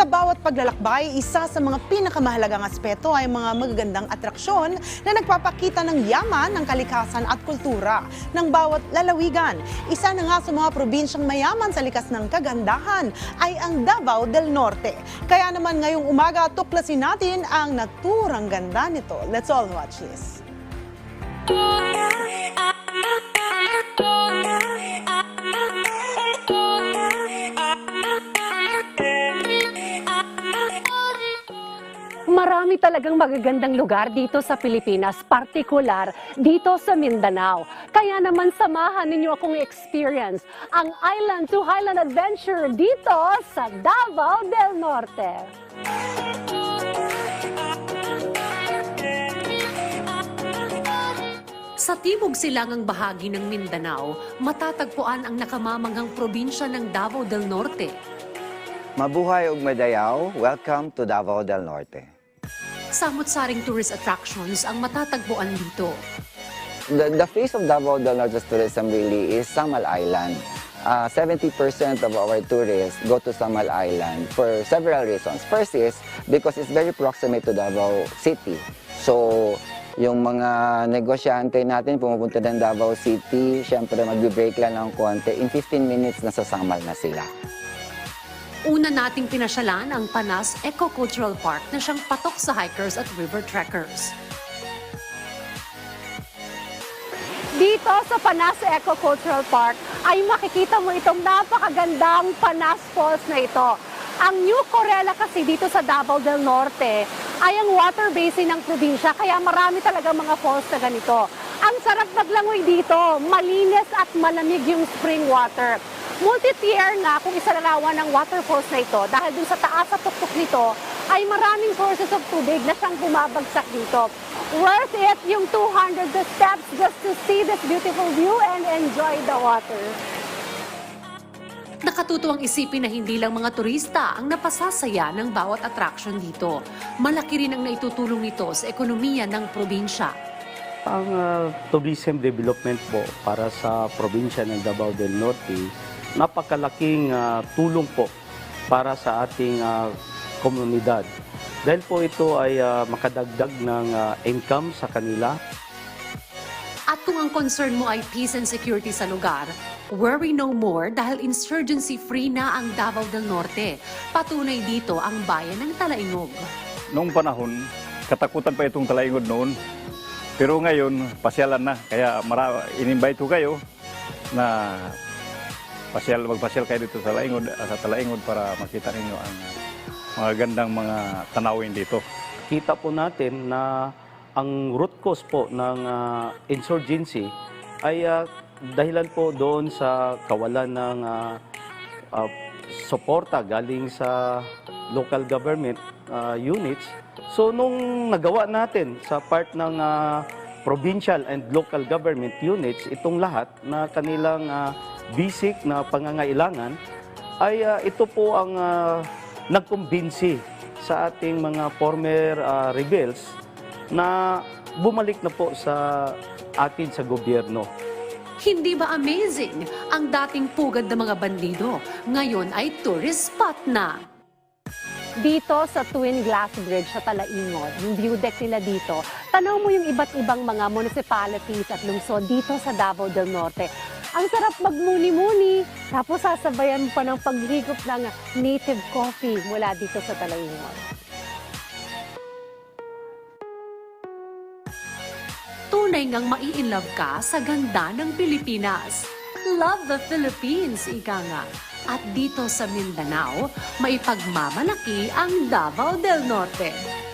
Sa bawat paglalakbay, isa sa mga pinakamahalagang aspeto ay mga magagandang atraksyon na nagpapakita ng yaman ng kalikasan at kultura ng bawat lalawigan. Isa na nga sa mga probinsyang mayaman sa likas ng kagandahan ay ang Davao del Norte. Kaya naman ngayong umaga, tuklasin natin ang naturang ganda nito. Let's all watch this. Marami talagang magagandang lugar dito sa Pilipinas, partikular dito sa Mindanao. Kaya naman samahan ninyo akong experience ang Island to Highland Adventure dito sa Davao del Norte. Sa timog silangang bahagi ng Mindanao, matatagpuan ang nakamamanghang probinsya ng Davao del Norte. Mabuhay ug madayaw, welcome to Davao del Norte. Samot-saring tourist attractions ang matatagpuan dito. The, the face of Davao del Norte's tourism really is Samal Island. Uh, 70% of our tourists go to Samal Island for several reasons. First is because it's very proximate to Davao City. So, yung mga negosyante natin pumupunta ng Davao City, syempre magbe-break lang ng konti. In 15 minutes, nasa Samal na sila. Una nating pinasyalan ang Panas Eco-Cultural Park na siyang patok sa hikers at river trekkers. Dito sa Panas Eco-Cultural Park ay makikita mo itong napakagandang Panas Falls na ito. Ang New Corella kasi dito sa Davao del Norte ay ang water basin ng probinsya kaya marami talaga mga falls na ganito. Ang sarap maglangoy dito, malinis at malamig yung spring water. Multi-tier nga kung isalarawan ng waterfalls na ito dahil dun sa taas at tuktok nito ay maraming sources of tubig na siyang bumabagsak dito. Worth it yung 200 steps just to see this beautiful view and enjoy the water. Nakatutuwang isipin na hindi lang mga turista ang napasasaya ng bawat attraction dito. Malaki rin ang naitutulong nito sa ekonomiya ng probinsya. Ang ah, tourism development po para sa probinsya ng Davao del Norte, napakalaking ah, tulong po para sa ating ah, komunidad. Dahil po ito ay ah, makadagdag ng ah, income sa kanila, At kung ang concern mo ay peace and security sa lugar, worry no more dahil insurgency-free na ang Davao del Norte. Patunay dito ang bayan ng Talaingog. Noong panahon, katakutan pa itong talaingod noon. Pero ngayon, pasyalan na. Kaya mara, in-invite ko kayo na pasyal, magpasyal kayo dito sa Talaingod, sa Talaingod para makita ninyo ang mga gandang mga tanawin dito. kita po natin na ang root cause po ng ah, insurgency ay ah, dahilan po doon sa kawalan ng ah, ah, suporta galing sa local government ah, units. So nung nagawa natin sa part ng ah, provincial and local government units itong lahat na kanilang ah, basic na pangangailangan ay ah, ito po ang ah, nagkumbinsi sa ating mga former ah, rebels na bumalik na po sa atin sa gobyerno. Hindi ba amazing? Ang dating pugad ng mga bandido, ngayon ay tourist spot na. Dito sa Twin Glass Bridge sa Talaingod, yung view deck nila dito, tanaw mo yung iba't ibang mga municipalities at lungsod dito sa Davao del Norte. Ang sarap magmuni-muni, tapos sasabayan mo pa ng paghigop ng native coffee mula dito sa Talaingod. Tunay ngang mai-inlove ka sa ganda ng Pilipinas. Love the Philippines, ika nga. At dito sa Mindanao, maipagmamalaki ang Davao del Norte.